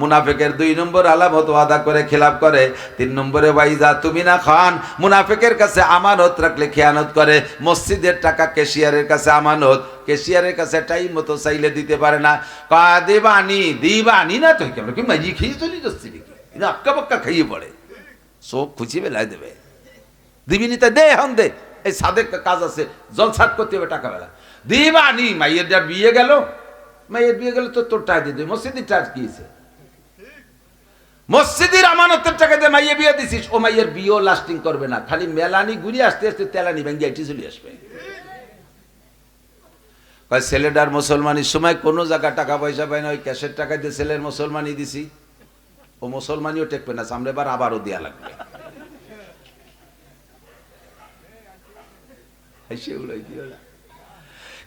মুনাফেকের দুই নম্বর আলামত আদা করে খেলাপ করে। তিন নম্বরে, ওয়াইজা তুমি না খান, মুনাফেকের কাছে আমানত রাখলে খেয়ানত করে। মসজিদের টাকা কেশিয়ারের কাছে আমানত কেশিয়ারের কাছে টাইম মতো চাইলে দিতে পারে না। কা দেবানি, দিবানি না তো কেমন কি মাজি খেয়ে চলি যাচ্ছি নাকি? আক্কা বাক্কা খাইয়ে পড়ে। চোখ খুঁচি বেলায় দেবে। দিবি নি তাই দে এখন দে। এই সাদের কাজ আছে জলসাট করতে হবে টাকা বেলা। দিবানি, মাইয়ের যা বিয়ে গেল, মাইয়ের বিয়ে গেল তো তোর টাকা দিয়ে দেবে। মসজিদের টাকা কি হয়েছে মসজিদের আমানতের টাকা দিয়ে মাইয়ে বিয়ে দিছিস, ও মাইয়ের বিয়েও লাস্টিং করবে না। খালি মেলানি ঘুরি আসতে আসতে তেলানি ভেঙে এটি চলে আসবে। ছেলেটার মুসলমানির সময় কোনো জায়গা টাকা পয়সা পায় না, ওই ক্যাশের টাকা দিয়ে ছেলের মুসলমানি দিছি, ও মুসলমানিও টেকবে না, সামনে বার আবারও দেওয়া লাগবে। না।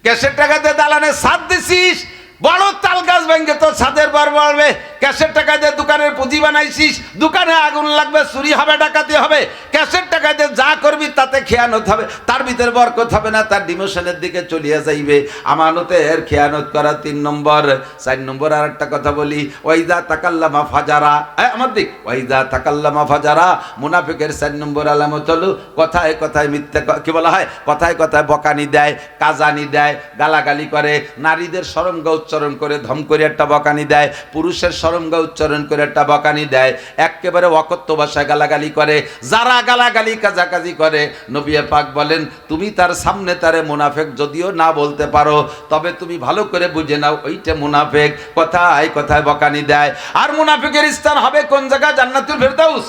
ক্যাশের টাকাতে দালানে সাত দিছিস, বড় তাল গাছ ভেঙে তো ছাদের বার বাড়বে ক্যাশের টাকা দিয়ে দোকানের পুঁজি বানাইছিস দোকানে আগুন লাগবে চুরি হবে ডাকাতি হবে। ক্যাশের টাকা দিয়ে যা করবি তাতে খেয়ানত হবে। তার ভিতরে বরকত হবে না তার ডিমোশনের দিকে চলিয়া যাইবে। আমানতের খেয়ানত করা তিন নম্বর। চার নম্বর আর একটা কথা বলি ওয়াইদা তাকাল্লামা ফাজারা। এ, আমার দিক। ওয়াইদা তাকাল্লামা ফাজারা। মুনাফিকের চার নম্বর আলামত হলো কথায় কথায় মিথ্যা ক- কি বলা হয়? কথায় কথায় বকানি দেয় কাজানি দেয় গালাগালি করে। নারীদের সরঙ্গ উচ্চারণ করে ধম করে একটা বকানি দেয়। পুরুষের সরঙ্গ উচ্চারণ করে একটা বকানি দেয় একেবারে অকথ্য ভাষায় গালাগালি করে, যারা গালাগালি কাজাকাজি করে। নবিয়া পাক বলেন, তুমি তার সামনে তারে মুনাফেক যদিও না বলতে পারো, তবে তুমি ভালো করে বুঝে নাও, ওইটা মুনাফেক। কথায় কথায় বকানি দেয়? আর মুনাফেকের স্থান হবে কোন জায়গায় জান্নাতুল ফেরদাউস।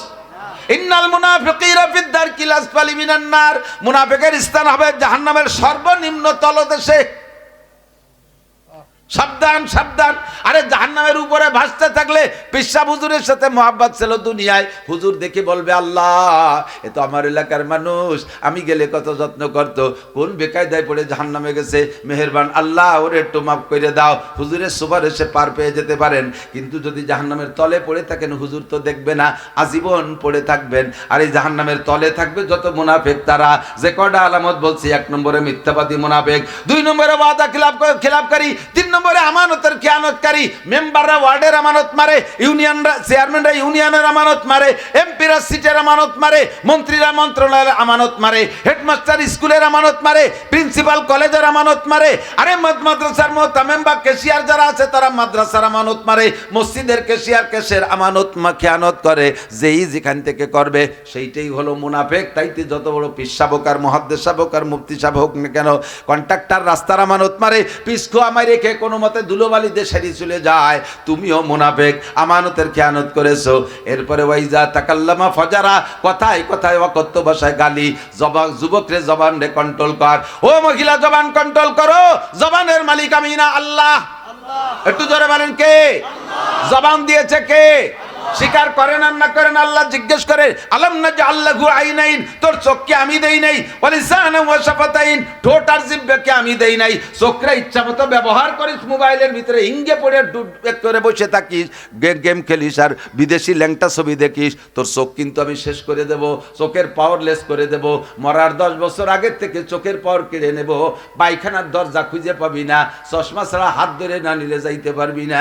ইন্নাল মুনাফিকের স্থান হবে জাহান্নামের সর্বনিম্ন তলদেশে। সাবধান সাবধান। আরে জাহান্নামের উপরে ভাসতে থাকলে পিসাব হুজুরের সাথে মোহাব্বত ছিল দুনিয়ায়। হুজুর দেখে বলবে, আল্লাহ, এ তো আমার এলাকার মানুষ। আমি গেলে কত যত্ন করতো। কোন বেকায়দায় পড়ে জাহান্নামে গেছে? মেহেরবান, আল্লাহ, ওরে একটু মাফ করে দাও। হুজুরের সুপারিশে পার পেয়ে যেতে পারেন। কিন্তু যদি জাহান্নামের তলে পড়ে থাকেন, হুজুর তো দেখবে না, আজীবন পড়ে থাকবেন। আর এই জাহান্নামের তলে থাকবে যত মুনাফেক তারা। যে কটা আলামত বলছি, এক নম্বরে মিথ্যাবাদী মুনাফেক, দুই নম্বরে ওয়াদা খিলাফ খিলাফকারী, তিন নম্বরে আমানতের খেয়ানতকারী মেম্বাররা, ওয়ার্ডের আমানত মারে, ইউনিয়নরা, চেয়ারম্যানরা, ইউনিয়নের আমানত মারে, এমপিরা সিটের আমানত মারে, মন্ত্রীরা মন্ত্রণালয়ের আমানত মারে, হেডমাস্টার স্কুলের আমানত মারে, প্রিন্সিপাল কলেজের আমানত মারে, আরে মদ মাদ্রাসার মোতামেম বা কেশিয়ার যারা আছে, তারা মাদ্রাসার আমানত মারে, মসজিদের কেশিয়ার, কেশের আমানত খেয়ানত করে, যেই যেখান থেকে করবে, সেইটাই হলো মুনাফেক। তাইতে যত বড় পিসাবক আর মহাদ্দেশ সাবক আর মুফতি না কেন, কন্ট্রাক্টর রাস্তার আমানত মারে পিসকো আমায় রেখে কোনো মতে ধুলোবালি দেশারি চলে যায়। তুমিও মোনাফেক, আমানতের খেয়ানত করেছ। এরপরে ওয়াইজা তাকাল্লামা ফজারা, কথায় কথায় অকথ্য ভাষায় গালি। জবান, যুবকরে জবান রে কন্ট্রোল কর। ও মহিলা, জবান কন্ট্রোল করো। জবানের মালিক আমি না, আল্লাহ। একটু জোরে বলেন কে? জবান দিয়েছে কে? স্বীকার করেন আর না করেন আল্লাহ জিজ্ঞেস করে, আলম না যে আল্লাহ আইনাইন? তোর চোখকে আমি দেই নাই। ওয়াসাফাতাইন ঠোঁট আর জিব্বাকে আমি দেই নাই। চোখরা ইচ্ছা মতো ব্যবহার করিস মোবাইলের ভিতরে ইঙ্গে পড়ে ডুব করে বসে থাকিস। গেম খেলিস আর বিদেশি ল্যাংটা ছবি দেখিস। তোর চোখ কিন্তু আমি শেষ করে দেব, চোখের পাওয়ারলেস করে দেব। মরার দশ বছর আগের থেকে চোখের পাওয়ার কেড়ে নেব। পায়খানার দরজা খুঁজে পাবি না, চশমা ছাড়া হাত ধরে না নিলে যাইতে পারবি না।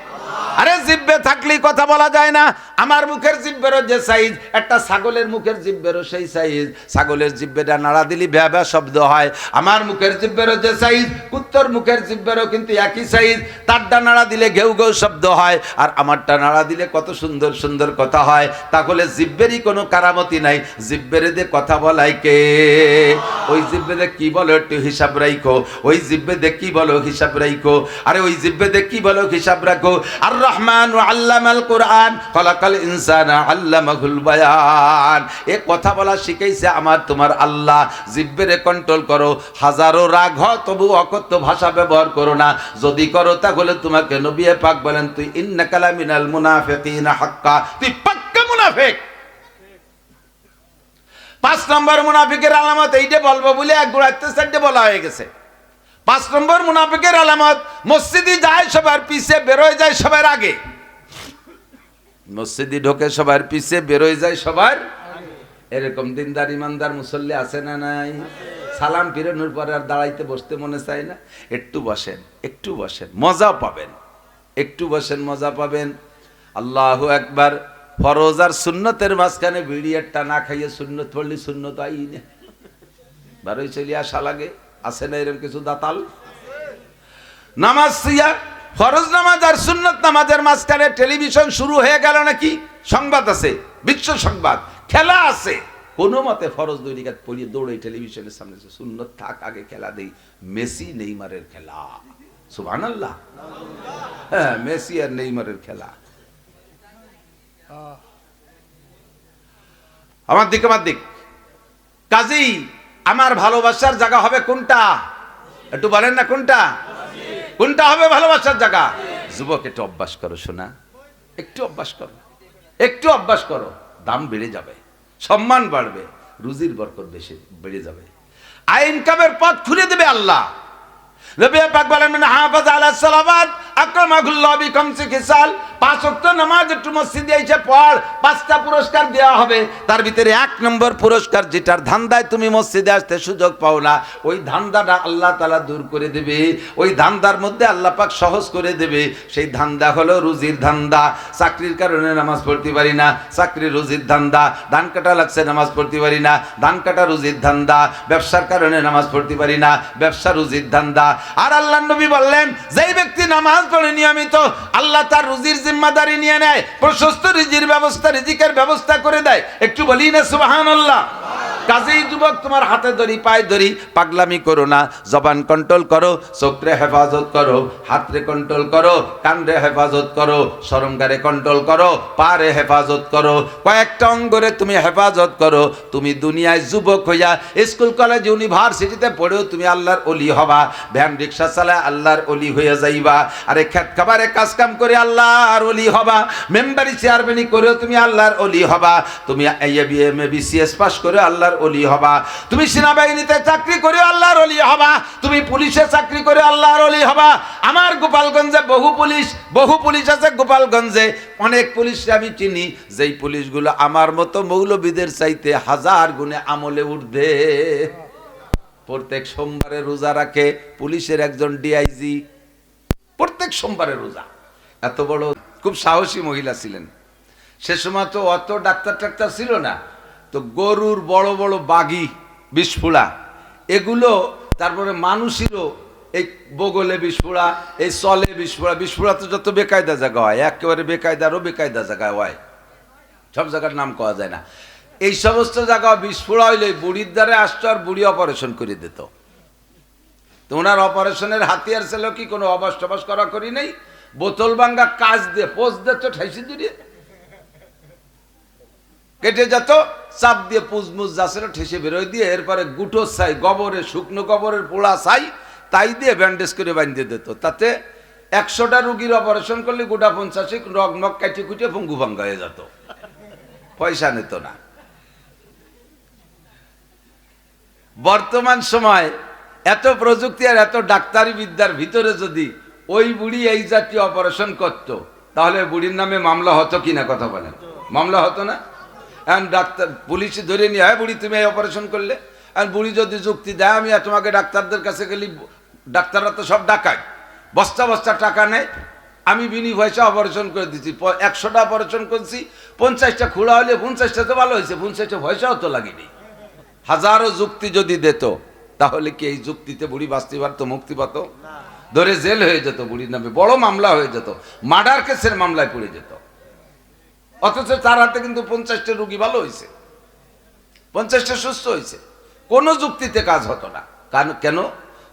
আরে জিব্বে থাকলেই কথা বলা যায় না। আমার মুখের জিব্বেরও যে সাইজ একটা ছাগলের মুখের জিব্বেরও সেই সাইজ ছাগলের জিব্বেটা নাড়া দিলি ভ্যা ভ্যা শব্দ হয়। আমার মুখের জিব্বেরও যে সাইজ কুত্তর মুখের জিব্বেরও কিন্তু একই সাইজ তারটা নাড়া দিলে ঘেউ ঘেউ শব্দ হয়। আর আমারটা নাড়া দিলে কত সুন্দর সুন্দর কথা হয়। তাহলে জিব্বেরই কোনো কারামতি নাই। জিব্বেরে দিয়ে কথা বলাই কে? ওই জিব্বেদে কি বলো একটু হিসাব রাখো ওই জিব্বে জিব্বেদে কি বলো হিসাব রাখো আরে ওই জিব্বেদে কি বলো হিসাব রাখো। আর রহমান আল্লামাল কোরআন। খলাকাল ইনসানা আল্লামাহুল বায়ান। এ কথা বলা শিখাইছে আমার তোমার আল্লাহ। জিব্বেরে কন্ট্রোল করো। হাজারো রাগ হয়, তবু অকথ্য ভাষা ব্যবহার করো না। যদি করো তাহলে তোমাকে নবিয়ে পাক বলেন, তুই ইন্নাকালা মিনাল মুনাফিকিনা হাক্কা। তুই পাক্কা মুনাফিক। পাঁচ নম্বর মুনাফিকের আলামত এইটা বলব বলে এক গুড়াইতে সাইডে বলা হয়ে গেছে। পাঁচ নম্বর মুনাফিকের আলামত, মসজিদে যায় সবার পিছে, বেরোয় যায় সবার আগে। মসজিদে ঢোকে সবার পিছে, বেরোয় যায় সবার এরকম দিনদার, ইমানদার, মুসল্লি আছে না নাই? সালাম ফিরানোর পরে আর দাঁড়াইতে বসতে মনে চায় না? একটু বসেন একটু বসেন, মজা পাবেন। একটু বসেন, মজা পাবেন। আল্লাহ একবার ফরজ আর সুন্নতের মাঝখানে বিড়িয়ারটা না খাইয়ে সুন্নত পড়লে সুন্নত আই না বারোই চলিয়া আসা লাগে। আছে না এরকম কিছু দাতাল? নামাজ সিয়া, ফরজ নামাজ আর সুন্নত নামাজের মাঝখানে টেলিভিশন শুরু হয়ে গেল নাকি? সংবাদ আছে, বিশ্ব সংবাদ, খেলা আছে। কোনো মতে ফরজ দৈনিকাত পড়িয়ে দৌড়ে টেলিভিশনের সামনে সুন্নত থাক, আগে খেলা দেই। মেসি নেইমারের খেলা। সুবহান আল্লাহ হ্যাঁ মেসি আর নেইমারের খেলা। আমার দিক আমার দিক। কাজেই আমার ভালোবাসার জায়গা হবে কোনটা? একটু বলেন না কোনটা? কোনটা হবে ভালোবাসার জায়গা? যুবক, একটু অভ্যাস করো শোনা একটু অভ্যাস করো। একটু অভ্যাস করো। দাম বেড়ে যাবে। সম্মান বাড়বে। রুজির বরকত বেশি, বেড়ে যাবে। আয় ইনকামের পথ খুলে দেবে আল্লাহ। নবী পাক বলেন হাফাজ আলা সালাবাত পাঁচ ওয়াক্ত নামাজ একটু পাঁচটা পুরস্কার দেওয়া হবে। তার ভিতরে এক নম্বর পুরস্কার যেটার ধান্দায় তুমি মসজিদে আসতে সুযোগ পাও না, ওই ধান্দাটা আল্লাহ তালা দূর করে ওই ধান্দার মধ্যে সহজ করে দেবে। সেই ধান্দা হলো রুজির ধান্দা। চাকরির কারণে নামাজ পড়তে পারি না, চাকরি রুজির ধান্দা। ধান কাটা লাগছে, নামাজ পড়তে পারি না। ধান কাটা রুজির ধান্দা। ব্যবসার কারণে নামাজ পড়তে পারি না, ব্যবসা রুজির ধান্দা। আর আল্লাহ নবী বললেন, যেই ব্যক্তি নামাজ পড়ে নিয়মিত আল্লাহ তার রুজির জিম্মাদারি নিয়ে নেয়, প্রশস্ত রিজির ব্যবস্থা, রিজিকের ব্যবস্থা করে দেয়। একটু বলি না সুবাহান আল্লাহ কাজেই যুবক, তোমার হাতে ধরি পায়ে ধরি পাগলামি করো না। জবান কন্ট্রোল করো, চোখরে হেফাজত করো, হাতরে কন্ট্রোল করো, কানরে হেফাজত করো সরঙ্গারে কন্ট্রোল করো, পারে হেফাজত করো। কয়েকটা অঙ্গরে তুমি হেফাজত করো। তুমি দুনিয়ায় যুবক হইয়া স্কুল, কলেজ, ইউনিভার্সিটিতে পড়েও তুমি আল্লাহর অলি হবা। ভ্যান রিক্সা চালায় আল্লাহর অলি হয়ে যাইবা। আরে খেত খাবারে কাজ কাম করে আল্লাহর অলি হবা, মেম্বারি চেয়ারম্যানি করেও তুমি আল্লাহর অলি হবা, তুমি এম এ বিসিএস পাস করে আল্লাহর অলি হবা, তুমি সেনাবাহিনীতে চাকরি করে আল্লাহর অলি হবা, তুমি পুলিশে চাকরি করে আল্লাহর অলি হবা। আমার গোপালগঞ্জে বহু পুলিশ বহু পুলিশ আছে গোপালগঞ্জে, অনেক পুলিশ আমি চিনি, যেই পুলিশগুলো আমার মতো মৌলবিদের চাইতে হাজার গুণে আমলে উঠবে প্রত্যেক সোমবারে রোজা রাখে, পুলিশের একজন ডিআইজি প্রত্যেক সোমবারে রোজা। এত বড় খুব সাহসী মহিলা ছিলেন। সে সময় তো অত ডাক্তার টাক্তার ছিল না। তো গরুর বড় বড় বাগি বিস্ফোড়া এগুলো তারপরে মানুষেরও এই বগলে বিস্ফোড়া এই চলে বিস্ফোড়া বিস্ফোড়া তো যত বেকায়দা জায়গা হয়, একেবারে বেকায়দারও বেকায়দা জায়গায় হয়। সব জায়গার নাম কওয়া যায় না। এই সমস্ত জায়গা বিস্ফোড়া হইলে বুড়ির দ্বারে আসতো আর বুড়ি অপারেশন করে দিত। তো ওনার অপারেশনের হাতিয়ার ছিল কি, কোনো অবাস টবাস করা করি নেই? বোতল ভাঙ্গা কাজ দিয়ে, পোজ দিত ঠাইসি দূরে কেটে যেত চাপ দিয়ে পুজমুজ যাচ্ছিল ঠেসে বেরোয় দিয়ে, এরপরে গুটো ছাই, গোবরে, শুকনো গোবরের পোড়া ছাই, তাই দিয়ে ব্যান্ডেজ করে বাঁধিয়ে দিত তাতে একশোটা রুগীর অপারেশন করলে গোটা পঞ্চাশে রগমগ কাটি কুটিয়ে ভঙ্গু ভাঙ্গা হয়ে যেত। পয়সা নিত না। বর্তমান সময় এত প্রযুক্তি আর এত ডাক্তারি বিদ্যার ভিতরে যদি ওই বুড়ি এই জাতীয় অপারেশন করত, তাহলে বুড়ির নামে মামলা হতো কিনা কথা বলেন? মামলা হতো না? এখন ডাক্তার, পুলিশ ধরে নিয়ে, হয় বুড়ি, তুমি এই অপারেশন করলে। আর বুড়ি যদি যুক্তি দেয়, আমি আর তোমাকে ডাক্তারদের কাছে গেলি, ডাক্তাররা তো সব ডাকায় বস্তা বস্তা টাকা নেয় আমি বিনি পয়সা অপারেশন করে দিচ্ছি একশোটা অপারেশন করছি। পঞ্চাশটা খোলা হলে পঞ্চাশটা তো ভালো হয়েছে। পঞ্চাশটা পয়সাও তো লাগেনি। হাজারো যুক্তি যদি দিত তাহলে কি এই যুক্তিতে বুড়ি বাঁচতে পারতো, মুক্তি পাত? ধরে জেল হয়ে যেত বুড়ির নামে, বড় মামলা হয়ে যেত, মার্ডার কেসের মামলায় পড়ে যেত। অথচ তার হাতে কিন্তু পঞ্চাশটা রুগী ভালো হয়েছে পঞ্চাশটা সুস্থ হয়েছে কোনো যুক্তিতে কাজ হতো না। কেন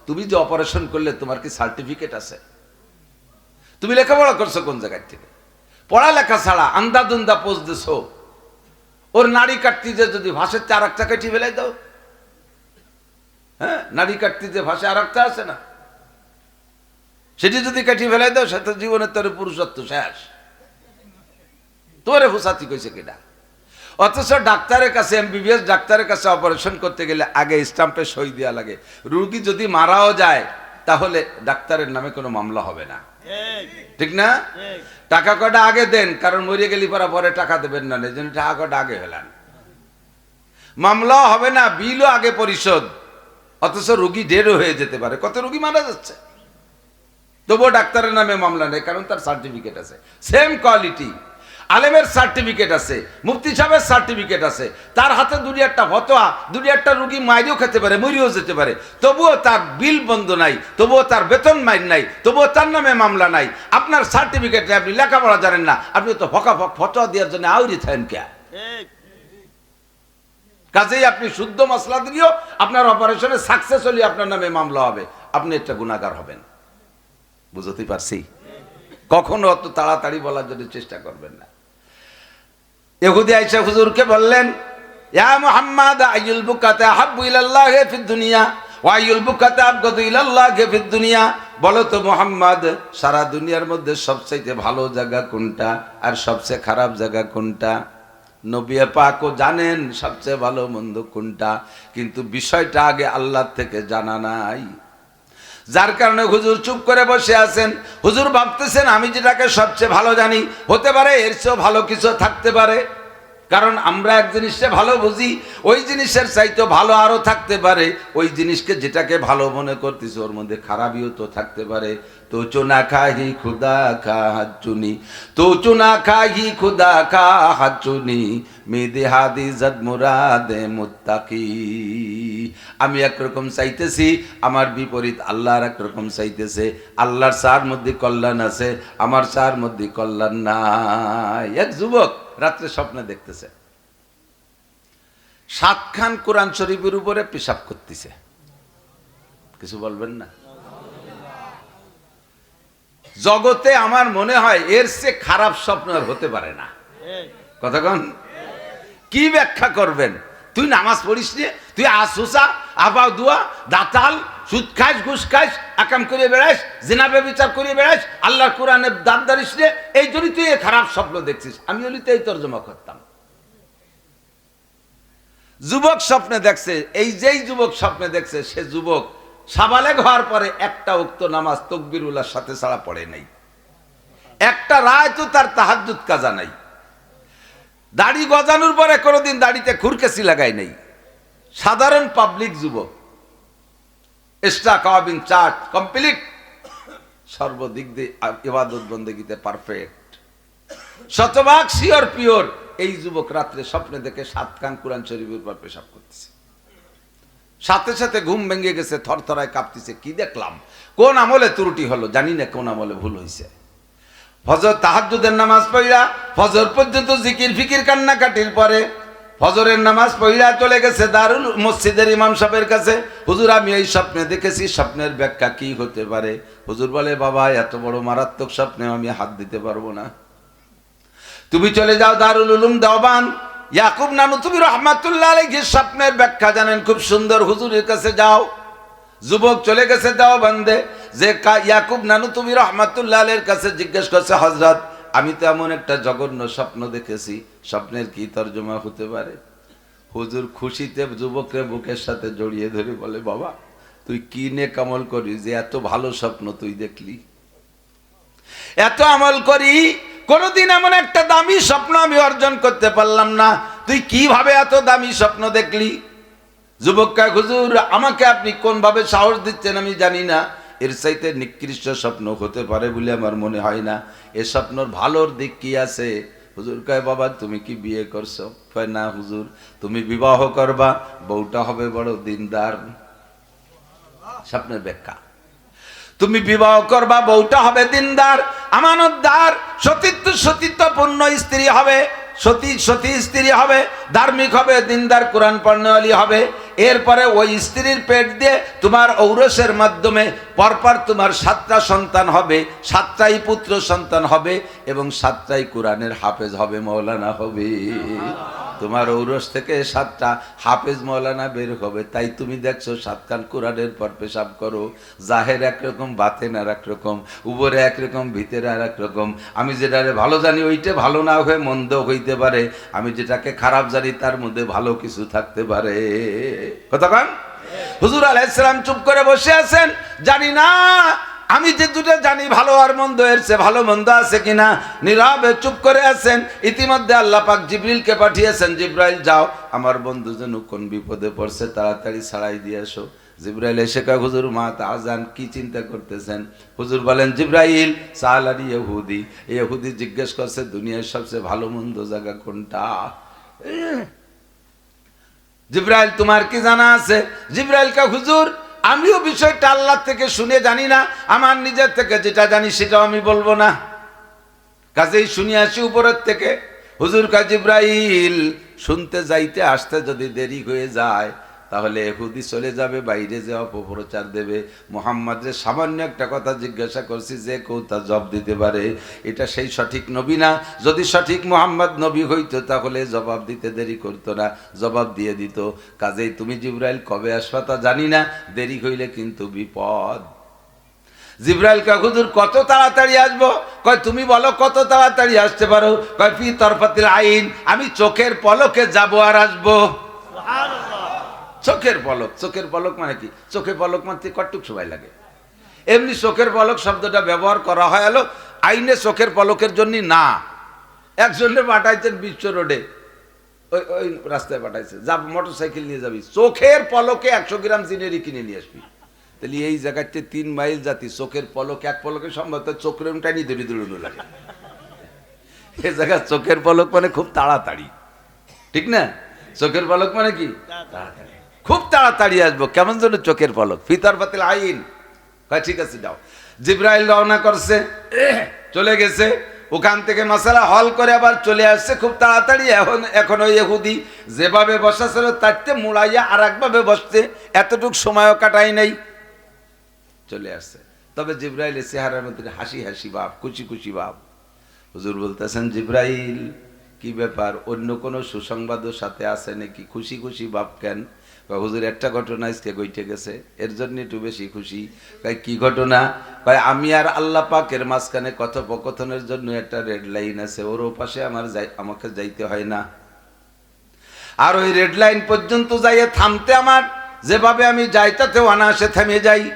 তুমি যে অপারেশন করলে তোমার কি সার্টিফিকেট আছে? তুমি লেখাপড়া করছ কোন জায়গায় থেকে? পড়ালেখা ছাড়া আন্দা পোজ দিছো। ওর নারী কাটতি যে যদি ভাষের চার একটা কেটে ফেলাই দাও হ্যাঁ? নারী কাটতি ভাষে আর একটা আছে না? সেটি যদি কাটি ফেলাই দাও সেটা জীবনের তোর পুরুষত্ব শেষ। তোরে ফুসাতি কইছে কিনা অথচ ডাক্তারের কাছে, এমবিবিএস ডাক্তারের কাছে অপারেশন করতে গেলে আগে স্টাম্পে সই দেওয়া লাগে। রুগী যদি মারাও যায়, তাহলে ডাক্তারের নামে কোনো মামলা হবে না। ঠিক না? টাকা কটা আগে দেন, কারণ মরিয়ে গেলি পরা পরে টাকা দেবেন না এই জন্য টাকা কটা আগে হেলান মামলাও হবে না, বিলও আগে পরিশোধ। অথচ রুগী ঢেরও হয়ে যেতে পারে। কত রুগী মারা যাচ্ছে। তবুও ডাক্তারের নামে মামলা নেই, কারণ তার সার্টিফিকেট আছে। সেম কোয়ালিটি আলেমের সার্টিফিকেট আছে, মুফতি সাহেবের সার্টিফিকেট আছে। তার হাতে দুটি একটা ফতোয়া দুটি একটা রুগী মাইরেও খেতে পারে মরিও যেতে পারে। তবুও তার বিল বন্ধ নাই, তবুও তার বেতন মাইন নাই, তবুও তার নামে মামলা নাই। আপনার সার্টিফিকেট আপনি লেখাপড়া জানেন না, আপনি তো ফকা ফক ফতোয়া দেওয়ার জন্য আউরি থাকেন কে? কাজেই আপনি শুদ্ধ মশলা দিলেও আপনার অপারেশনে সাকসেস হলে আপনার নামে মামলা হবে। আপনি একটা গুণাগার হবেন। বুঝতে পারছি? কখনো অত তাড়াতাড়ি বলার জন্য চেষ্টা করবেন না। ইহুদি আইসা হুজুরকে বললেন, ইয়া মুহাম্মদ, আইয়ুল বুকাতে হাব্বু ইলাল্লাহি ফিদ দুনিয়া, ওয়া আইয়ুল বুকাতে আবগাদু ইলাল্লাহি ফিদ দুনিয়া। বলো তো মুহাম্মদ, সারা দুনিয়ার মধ্যে সবচেয়ে ভালো জায়গা কোনটা আর সবচেয়ে খারাপ জায়গা কোনটা? নবিয়া পাকও জানেন সবচেয়ে ভালো মন্দ কোনটা, কিন্তু বিষয়টা আগে আল্লাহর থেকে জানা নাই। যার কারণে হুজুর চুপ করে বসে আছেন। হুজুর ভাবতেছেন, আমি যেটাকে সবচেয়ে ভালো জানি, হতে পারে এর চেয়েও ভালো কিছু থাকতে পারে। কারণ আমরা এক জিনিসটা ভালো বুঝি, ওই জিনিসের চাইতে ভালো আরও থাকতে পারে। ওই জিনিসকে যেটাকে ভালো মনে করতেছে, ওর মধ্যে খারাপিও তো থাকতে পারে। তো চুনা খাহি খুদা খা হাত চুনি। তো চুনা খাহি খুদা খা হাত চুনি। মেদে হাদি জদ মুরাদে মুত্তাকি। আমি একরকম চাইতেছি, আমার বিপরীত আল্লাহর একরকম চাইতেছে। আল্লাহর চার মধ্যে কল্যাণ আছে, আমার চার মধ্যে কল্যাণ নাই। এক যুবক রাত্রে স্বপ্নে দেখতেছে। সাতখান কোরআন শরীফের উপরে পেশাব করতেছে। কিছু বলবেন না? জগতে আমার মনে হয় এর সে খারাপ স্বপ্ন আর হতে পারে না। কতক্ষণ কি ব্যাখ্যা করবেন? তুই নামাজ পড়িস নি তুই আসুসা আবাও দুয়া দাতাল সুদ খাইস ঘুষ খাইস আকাম করে বেড়াইস জেনাবে বিচার করে বেড়াইস আল্লাহর কোরআনে দাঁত দাঁড়িস রে এই জন্যই তুই এই খারাপ স্বপ্ন দেখছিস। আমি তো এই তর্জমা করতাম। যুবক স্বপ্নে দেখছে এই যেই যুবক স্বপ্নে দেখছে সে যুবক সাবালেগ হওয়ার পরে একটা উক্ত নামাজ তকবিরুল্লাহর সাথে ছাড়া পড়ে নাই। একটা রায় তো তার তাহাজ্জুদ কাজা নাই। দাড়ি গজানোর পরে কোনোদিন দাড়িতে খুরকেসি লাগাই নাই। সাধারণ পাবলিক যুবক, এক্সট্রা কাবিং চার্ট কমপ্লিট। সর্বদিক দিয়ে ইবাদত বন্দেগিতে পারফেক্ট। শতভাগ শিওর পিওর এই যুবক রাত্রে স্বপ্নে দেখে সাত কান কোরআন শরীফের উপর পেশাব করতেছে। সাথে সাথে ঘুম ভেঙে গেছে, থরথরায় কাঁপতেছে, কি দেখলাম? কোন আমলে ত্রুটি হলো? জানি না কোন আমলে ভুল হয়েছে ফজর তাহাজ্জুদের নামাজ পড়া ফজর পর্যন্ত জিকির ফিকির কান্নাকাটির পরে, ফজরের নামাজ পড়া চলে গেছে দারুল মসজিদের ইমাম সাহেবের কাছে। হুজুর, আমি এই স্বপ্নে দেখেছি, স্বপ্নের ব্যাখ্যা কি হতে পারে? হুজুর বলে, বাবা, এত বড় মারাত্মক স্বপ্নে আমি হাত দিতে পারব না। তুমি চলে যাও দারুল উলুম দেওবান ইয়াকুব নানু, তুমি রহমাতুল্লাহ আলাইহির স্বপ্নের ব্যাখ্যা জানেন, খুব সুন্দর, হুজুরের কাছে যাও। যুবক চলে গেছে দেওবান্দে যে ইয়াকুব নানু, তুমি রহমাতুল্লাহ আলের কাছে জিজ্ঞেস করছে হজরত আমি তো এমন একটা জঘন্য স্বপ্ন দেখেছি, স্বপ্নের কি তর্জমা হতে পারে? হুজুর খুশিতে যুবককে বুকের সাথে জড়িয়ে ধরে বলে, বাবা, তুই কি নে কামল করিস যে এত ভালো স্বপ্ন তুই দেখলি? এত আমল করি কোনোদিন এমন একটা দামি স্বপ্ন আমি অর্জন করতে পারলাম না। তুই কীভাবে এত দামি স্বপ্ন দেখলি? যুবক কয়, হুজুর আমাকে আপনি কোনভাবে সাহস দিচ্ছেন আমি জানি না। এর চাইতে নিকৃষ্ট স্বপ্ন হতে পারে বলে আমার মনে হয় না। এ স্বপ্নর ভালোর দিক কি আছে? হুজুর কয় বাবা তুমি কি বিয়ে করছ? কয় না হুজুর তুমি বিবাহ করবা বউটা হবে বড় দিনদার। স্বপ্নের ব্যাখ্যা। তুমি বিবাহ করবা, বউটা হবে দিনদার, আমানতদার, সতীত্ব সতীত্বপূর্ণ স্ত্রী হবে, সতী সতী স্ত্রী হবে, ধার্মিক হবে, দিনদার, কোরআন পর্ণালী হবে। এরপরে ওই স্ত্রীর পেট দিয়ে তোমার ঔরসের মাধ্যমে পরপর তোমার সাতটা সন্তান হবে, সাতটাই পুত্র সন্তান হবে এবং সাতটাই কোরআনের হাফেজ হবে মৌলানা হবে তোমার ঔরস থেকে সাতটা হাফেজ মৌলানা বের হবে, তাই তুমি দেখছ সাতখান কোরআনের পর পেশাব করো। জাহের একরকম, বাতেন আর একরকম উপরে একরকম, ভিতরে আর একরকম আমি যেটা ভালো জানি ওইটা ভালো না হয়ে মন্দ হইতে পারে। আমি যেটাকে খারাপ জানি তার মধ্যে ভালো কিছু থাকতে পারে। কতক্ষণ? হুজুর আলাইসালাম চুপ করে বসে আছেন? জানি না, আমি যে দুটো জানি ভালো আর মন্দ, এর চেয়ে ভালো মন্দ আছে কিনা। নীরবে চুপ করে আছেন। ইতিমধ্যে আল্লাহ পাক জিব্রিলকে পাঠিয়েছেন, জিব্রাইল, যাও, আমার বন্ধু যেন কোন বিপদে পড়ছে, তাড়াতাড়ি ছাড়াই দিয়ে এসো। জিব্রাইল এসে কয়, হুজুর, মা আজান কি চিন্তা করতেছেন? হুজুর বলেন, জিব্রাইল সাহালারি ইহুদি। ইহুদি জিজ্ঞেস করছে, দুনিয়ার সবচেয়ে ভালো মন্দ জায়গা কোনটা? জিব্রাইল, তোমার কি জানা আছে? জিব্রাইল কা, হুজুর, আমিও বিষয়টা আল্লাহ থেকে শুনে জানি না। আমার নিজের থেকে যেটা জানি সেটাও আমি বলব না। কাজেই শুনি আসি উপরের থেকে। হুজুর কা, জিব্রাইল, শুনতে যাইতে আসতে যদি দেরি হয়ে যায় তাহলে এহুদি চলে যাবে, বাইরে যে অপপ্রচার দেবে। মোহাম্মদের সামান্য একটা কথা জিজ্ঞাসা করছি, যে কেউ তা জব দিতে পারে? এটা সেই সঠিক নবী না? যদি সঠিক মোহাম্মদ নবী হইতো, তাহলে জবাব দিতে দেরি করতো না, জবাব দিয়ে দিত। কাজেই তুমি জিব্রাইল কবে আসবা তা জানি না, দেরি হইলে কিন্তু বিপদ। জিব্রাইল কা হুজুর, কত তাড়াতাড়ি আসব? কয়, তুমি বলো, কত তাড়াতাড়ি আসতে পারো? কয়, ফি তরফাতিল আইন, আমি চোখের পলকে যাব আর আসব। চোখের পলক চোখের পলক মানে কি? চোখের পলক মানতে কটুক সময় লাগে। এমনি চোখের পলক শব্দটা ব্যবহার করা হয় হলো আইনে চোখের পলকের জন্য না। একজনে পাঠাইছেন বিশ্ব রোডে ওই ওই রাস্তায় পাঠাইছে যা মোটর সাইকেল নিয়ে যাবি চোখের পলকে একশো গ্রাম জিনেরি কিনে নিয়ে আসবি। তাহলে এই জায়গাতে তিন মাইল জাতি চোখের পলক এক পলকে সম্ভব চোখের টানি দড়ি দৌড়ানো লাগে এ জায়গা চোখের পলক মানে খুব তাড়াতাড়ি। ঠিক না? চোখের পলক মানে কি? তাড়াতাড়ি। খুব তাড়াতাড়ি আসব, কেমন যেন চোখের পলক। ফিতার পাতিল আইন। কয়, ঠিক আছে, যাও। জিব্রাইল রওনা করছে, চলে গেছে। ওখান থেকে মশালা হল করে আবার চলে আসছে, খুব তাড়াতাড়ি। এখন এখন ওই এহুদি যেভাবে বসা ছিল তারতে মুড়াইয়া আর একভাবে বসছে। এতটুক সময়ও কাটাই নাই। চলে আসছে। তবে জিব্রাইলের চেহারার মধ্যে হাসি হাসি ভাব, খুশি খুশি ভাব। হুজুর বলতেছেন, জিব্রাইল, কি ব্যাপার? অন্য কোনো সুসংবাদও সাথে আছে নাকি? খুশি খুশি ভাব কেন? হুজুর, একটা ঘটনা আজকে গইটে গেছে। এর জন্য একটু বেশি খুশি। কয়, কি ঘটনা? কয়, আমি আর আল্লাহ পাকের মাঝখানে কথোপকথনের জন্য একটা রেড লাইন আছে। ওর ওপাশে আমার যাই, আমাকে যাইতে হয় না। আর ওই রেড লাইন পর্যন্ত যাইয়ে থামতে আমার, যেভাবে আমি যাই তাতে অনায়াসে থেমে যাই।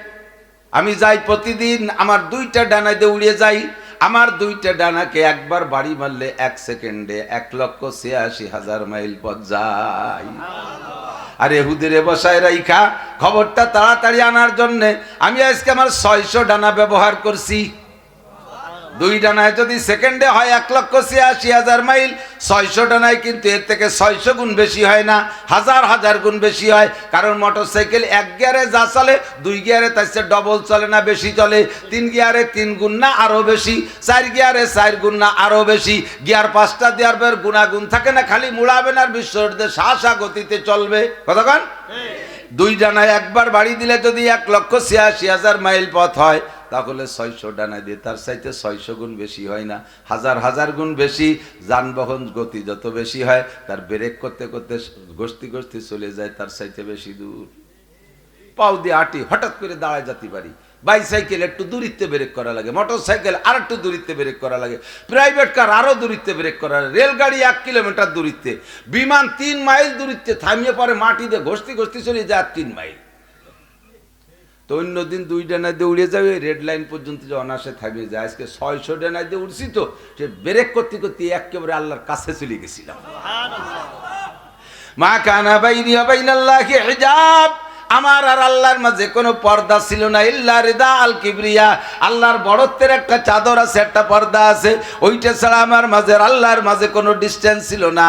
আমি যাই প্রতিদিন, আমার দুইটা ডানা দিয়ে উড়িয়ে যাই। আমার দুইটা ডানাকে একবার বাড়ি মারলে এক সেকেন্ডে এক লক্ষ ছিয়াশি হাজার মাইল পথ যায়। আর এহুদের বসায় রাইখা খবরটা তাড়াতাড়ি আনার জন্যে। আমি আজকে আমার ছয়শো ডানা ব্যবহার করছি। দুই ডানায় যদি সেকেন্ডে হয় এক লক্ষ ছিয়াশি হাজার মাইল ছয়শো ডানায় কিন্তু এর থেকে ছয়শো গুণ বেশি হয় না হাজার হাজার গুণ বেশি হয়। কারণ মোটর সাইকেল এক গিয়ারে যা চলে দুই গিয়ারে তার সে ডবল চলে না বেশি চলে। তিন গিয়ারে তিন গুণ না আরও বেশি। চার গিয়ারে চার গুণ না আরও বেশি। গিয়ার পাঁচটা দেওয়ার পর গুণাগুণ থাকে না খালি মুড়াবেন আর বিশ্বরদের শাসা গতিতে চলবে। কতক্ষণ দুই ডানায় একবার বাড়ি দিলে যদি এক লক্ষ ছিয়াশি হাজার মাইল পথ হয় তাহলে ছয়শো ডানা দিয়ে, তার চাইতে ছয়শো গুণ বেশি হয় না। হাজার হাজার গুণ বেশি, যানবাহন গতি যত বেশি হয়, তার ব্রেক করতে করতে গোষ্ঠী গোষ্ঠী চলে যায়, তার চাইতে বেশি দূর। পাও দিয়ে আটি হঠাৎ করে দাঁড়ায় যেতে পারি বাইসাইকেল একটু দূরিত্বে ব্রেক করা লাগে মোটর সাইকেল আর একটু দূরিত্বে ব্রেক করা লাগে, প্রাইভেট কার আরও দূরিত্বে ব্রেক করা লাগে। রেলগাড়ি এক কিলোমিটার দূরিত্বে, বিমান তিন মাইল দূরিত্বে থামিয়ে পরে মাটিতে ঘষতে ঘষতে চলে যায় তিন মাইল। তো অন্য দিন দুই ডানা দিয়ে উড়ে যাবে রেড লাইন পর্যন্ত যে অনাসে থামিয়ে যায় আজকে ছয়শো ডানা দিয়ে উঠছি তো, সে ব্রেক করতে করতে একেবারে আল্লাহর কাছে চলে গেছিলাম। মা কানা বাইনি বাইনাল্লাহি হিজাব আমার আর আল্লাহর মাঝে কোনো পর্দা ছিল না, ইল্লা রিদা আল কিবরিয়া। আল্লাহর বড়ত্বের একটা চাদর আছে, একটা পর্দা আছে। ওইটা ছাড়া আমার মাঝে আল্লাহর মাঝে কোনো ডিস্টেন্স ছিল না।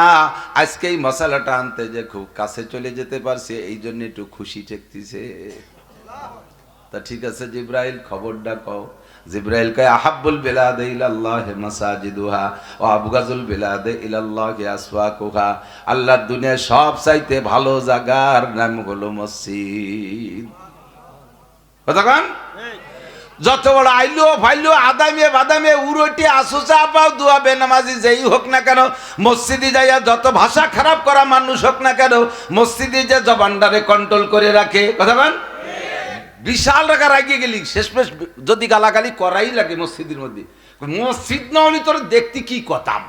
আজকে এই মশালাটা আনতে যে খুব কাছে চলে যেতে পারছে, এই জন্য একটু খুশি ঠেকতেছে। তা ঠিক আছে জিব্রাইল, খবরটা কও। জিব্রাইল মাসাজিদুহা ও আবগাজুল সব চাইতে ভালো নাম হলো মসজিদ। যত বড় আইলো, ফাইলো, আদামে বাদামে উরোটি আসুচা পাও দুয়া, বেনামাজি, যেই হোক না কেন, মসজিদে যাইয়া যত ভাষা খারাপ করা মানুষ হোক না কেন, মসজিদে যে জবানটারে কন্ট্রোল করে রাখে। কথা বল বিশাল টাকা রাগিয়ে গেলি, শেষমেশ যদি গালাগালি করাই লাগে মসজিদের মধ্যে। মসজিদ না হলে তোর দেখতে কি কথাম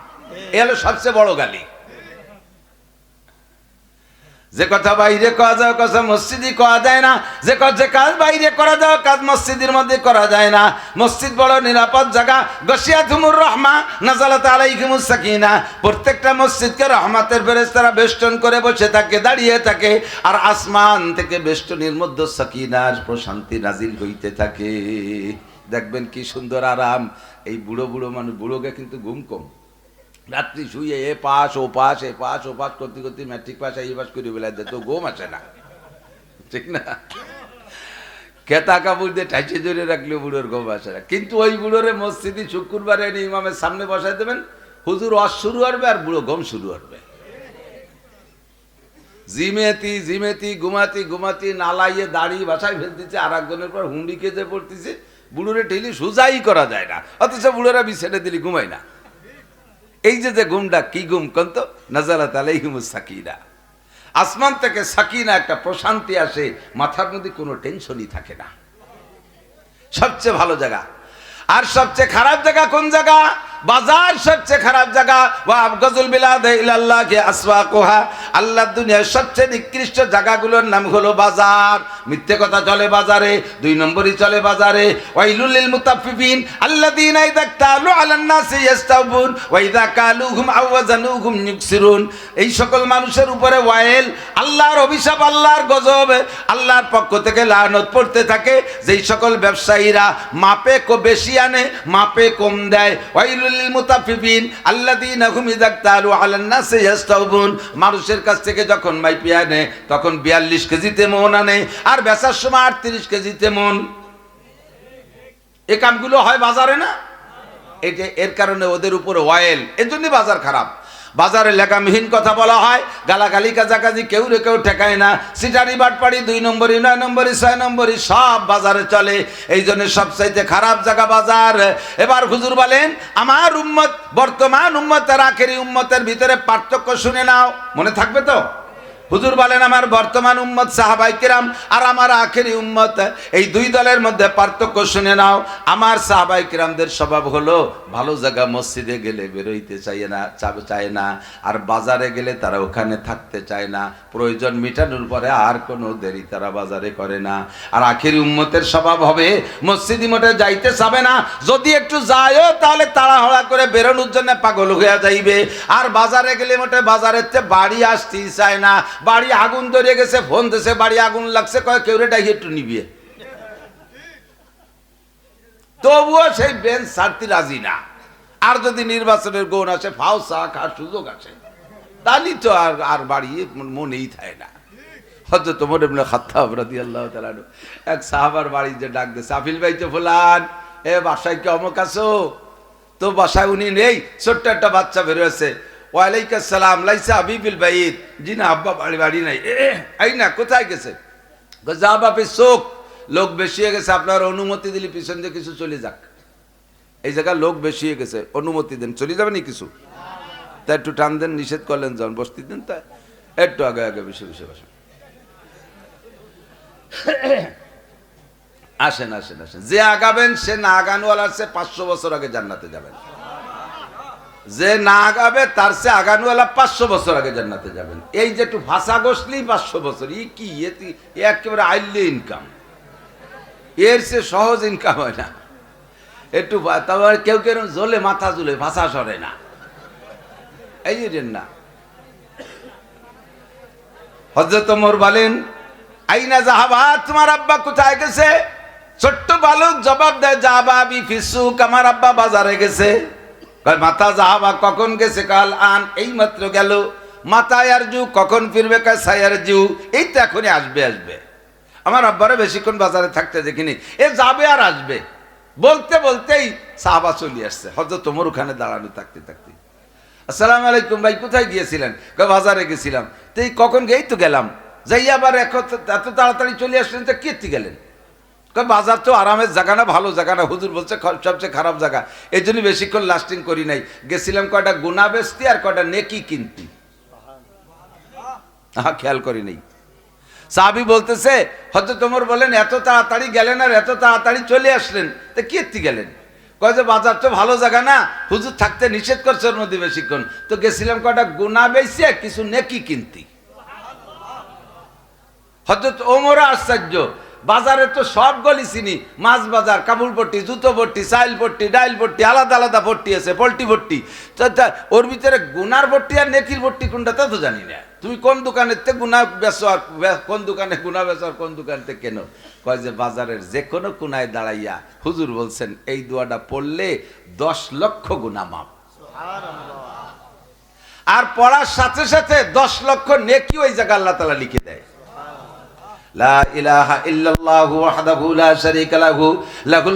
এ হলো সবচেয়ে বড় গালি। যে কথা বাইরে করা যায় কথা মসজিদই করা যায় না। যে যে কাজ বাইরে করা যায় কাজ মসজিদের মধ্যে করা যায় না। মসজিদ বড় নিরাপদ জায়গা। গসিয়া থুমুর রহমা নাজালাত আলাইহিমুস সাকিনা। প্রত্যেকটা মসজিদকে রহমাতের ফেরেশতারা বেষ্টন করে বসে থাকে, দাঁড়িয়ে থাকে। আর আসমান থেকে বেষ্টনীর মধ্যে সাকিনার প্রশান্তি নাজিল হইতে থাকে। দেখবেন কি সুন্দর আরাম। এই বুড়ো বুড়ো মানুষ, বুড়োকে কিন্তু ঘুম কম। রাত্রি শুয়ে এ পাস ও পাস এ পাস ও পাস করতে করতে ম্যাট্রিক পাস এই পাস করে বেলা তো ঘুম আসে না। ঠিক না? কেতা কাপড় দিয়ে টাইচে ধরে রাখলেও বুড়োর ঘুম আসে না। কিন্তু ওই বুড়োরে মসজিদে শুক্রবারে এনে ইমামের সামনে বসাই দেবেন, হুজুর অস শুরু করবে আর বুড়ো গম শুরু করবে জিমেতি জিমেতি, ঘুমাতি ঘুমাতি, নালাইয়ে দাড়ি বাসায় ফেলতেছে আর একজনের পর হুন্ডি কেজে পড়তেছে, বুড়োরে ঠেলি সোজাই করা যায় না। অথচ বুড়োরা বিছেড়ে দিলি ঘুমায় না। এই যে যে ঘুমটা কি গুম কন্ত নাজারাত আলাইহিমুস সাকিনা আসমান থেকে সাকিনা, একটা প্রশান্তি আসে, মাথার মধ্যে কোনো টেনশনই থাকে না। সবচেয়ে ভালো জায়গা। আর সবচেয়ে খারাপ জায়গা কোন জায়গা? বাজার সবচেয়ে খারাপ জায়গা। ওয়া আবগাজুল বিলাদ ইলাল্লাহ কে আসওয়াকুহা। আল্লাহ দুনিয়ার সবচেয়ে নিকৃষ্ট জায়গাগুলোর নাম হলো বাজার। মিথ্যে কথা চলে বাজারে, দুই নম্বরই চলে বাজারে। ওয়াইলুল লিল মুতাফফিফিন আল্লাযীনা ইযা তালু আলান নাসি ইস্তাউবুন ওয়া ইযা কালুহুম আও ওয়াজানুহুম ইউকসিরুন। এই সকল মানুষের উপরে ওয়াইল, আল্লাহর অভিশাপ, আল্লাহর গজব, আল্লাহর পক্ষ থেকে লানত পড়তে থাকে। যেই সকল ব্যবসায়ীরা মাপে কো বেশি আনে, মাপে কম দেয়। ওয়াইলুল মানুষের কাছ থেকে যখন মাই পিয়া নেয় তখন 42 কেজিতে মন আনে, আর বেচার সময় 38 কেজিতে মন। এ কামগুলো হয় বাজারে না? এটা এর কারণে ওদের উপর অয়েল এর জন্য বাজার খারাপ। বাজারে লেখামহীন কথা বলা হয়, গালাগালি, কাজাকাজি, কেউ রে কেউ ঠেকায় না। সিটারি, বাটপাড়ি, দুই নম্বরই, নয় নম্বরই, ছয় নম্বরই, সব বাজারে চলে। এই জন্য সবচাইতে খারাপ জায়গা বাজার। এবার হুজুর বলেন, আমার উম্মত, বর্তমান উম্মতের, আখেরি উম্মতের ভিতরে পার্থক্য শুনে নাও। মনে থাকবে তো? হুজুর বলেন, আমার বর্তমান উম্মত সাহাবাই কিরাম আর আমার আখেরি উম্মত, এই দুই দলের মধ্যে পার্থক্য শুনে নাও। আমার সাহাবাই কিরামদের স্বভাব হলো, ভালো জায়গা মসজিদে গেলে বেরোইতে চায় না, চাবে, চায় না। আর বাজারে গেলে তারা ওখানে থাকতে চায় না। প্রয়োজন মিটানোর পরে আর কোনো দেরি তারা বাজারে করে না। আর আখেরি উম্মতের স্বভাব হবে মসজিদি মোটে যাইতে চাবে না। যদি একটু যায়ও তাহলে তাড়াহড়া করে বেরোনোর জন্য পাগল হয়ে যাইবে। আর বাজারে গেলে মোটে বাজারের বাড়ি আসতেই চায় না। বাড়ি আগুন ধরে গেছে, ফোন দিছে, বাড়ি আগুন লাগছে, কয়, কেউ রে ডাকি একটু নিবি তবুও সেই বেঞ্চ ছাড়তে রাজি না। আর যদি নির্বাচনের গুণ আসে, ফাও চা খাওয়ার সুযোগ আসে। তাহলেই তো আর আর বাড়ি মনেই থাকে না। হয়তো তোমার এমনি খাত্তা রাদি আল্লাহ তালানু এক সাহাবার বাড়ি যে ডাক দিয়েছে, আফিল ভাই তো ফুলান, এ বাসায় কি অমক আছো? তো বাসায় উনি নেই, ছোট্ট একটা বাচ্চা বেরোয়েছে ওয়ালাইকুম সালাম লাইসা আবিবিল বাইদ আব্বা বাড়ি বাড়ি নাই। না, কোথায় গেছে? যা চোখ। লোক বেশি হয়ে গেছে, আপনার অনুমতি দিলে পিছন দিয়ে কিছু চলে যাক। এই জায়গা লোক বেশি হয়ে গেছে, অনুমতি দেন। চলে যাবে নি কিছু? তা একটু টান দেন, নিষেধ করলেন যখন বসতে দেন, তা একটু আগে আগে বেশি বেশি বসেন আসেন আসেন আসেন। যে আগাবেন, সে না আগানোয়ালার সে পাঁচশো বছর আগে জান্নাতে যাবেন। যে না আগাবে তার সে আগানোয়ালা পাঁচশো বছর আগে জান্নাতে যাবেন। এই যে একটু ভাষা গোসলেই পাঁচশো বছর, ই কি? একেবারে আইলে ইনকাম এর সে সহজ ইনকাম হয় না। একটু তারপর কেউ কেউ জ্বলে মাথা ঝুলে, ভাষা সরে না। এই যে না হজরত মোর বলেন, আইনা জাহাবা তোমার আব্বা কোথায় গেছে? ছোট্ট বালক জবাব দেয় জাহাবাবি ফিসুক, আমার আব্বা বাজারে গেছে। মাতা যাহাবা কখন গেছে কাল আন? এই মাত্র গেল। মাতায় আর জু কখন ফিরবে? কয় সায়ার জু এই তো এখনই আসবে আসবে। আমার আব্বারে বেশিক্ষণ বাজারে থাকতে দেখিনি। এ যাবে আর আসবে। বলতে বলতেই সাহাবা চলে আসছে। হয়তো তোমার ওখানে দাঁড়ানো থাকতে থাকতে। আসসালামু আলাইকুম ভাই, কোথায় গিয়েছিলেন? বাজারে গেছিলাম। তো এই কখন গেই তো গেলাম। যাই আবার এত তাড়াতাড়ি চলে আসলেন, তো কীর্তি গেলেন? বাজার তো আরামের জায়গা না, ভালো জায়গা না। হুজুর বলছে সবচেয়ে খারাপ জায়গা। এই জন্য বেশিক্ষণ লাস্টিং করি নাই। গেছিলাম কয়টা? গুণা বেচতি আর কয়টা? নেকি কিনতি। হ্যাঁ খেয়াল করি নাই। সাহাবি বলতেছে হয়তো তোমার বলেন, এত তাড়াতাড়ি গেলেন আর এত তাড়াতাড়ি চলে আসলেন। তো কীর্তি গেলেন? কয় যে, বাজার তো ভালো জায়গা না। হুজুর থাকতে নিষেধ করছে ওর মধ্যে বেশিক্ষণ তো গেছিলাম কয়টা? গুণা বেশি কিছু নেকি কিনতি। হজরত ওমর আশ্চর্য। বাজারে তো সব গলি চিনি। মাছ বাজার কাপড় পট্টি জুতো ভর্তি চাইল ভর্তি ডাইল ভর্তি আলাদা আলাদা ভর্তি আছে পোল্ট্রি ভর্তি। তা ওর ভিতরে গুনার ভর্তি আর নেকির ভর্তি কোনটা তা তো জানি না। তুমি কোন দোকানের থেকে গুনা বেচো আর কোন দোকানে গুনা বেচো আর কোন দোকান থেকে কেন? কয় যে বাজারের যে কোনো কোনায় দাঁড়াইয়া হুজুর বলছেন এই দোয়াটা পড়লে দশ লক্ষ গুনা মাপ। আর পড়ার সাথে সাথে দশ লক্ষ নেকি ওই জায়গা আল্লাহ তালা লিখে দেয়। লা ইলাহা ইল্লাল্লাহু ওয়াহদাহু লা শারীকা লাহু লাহুল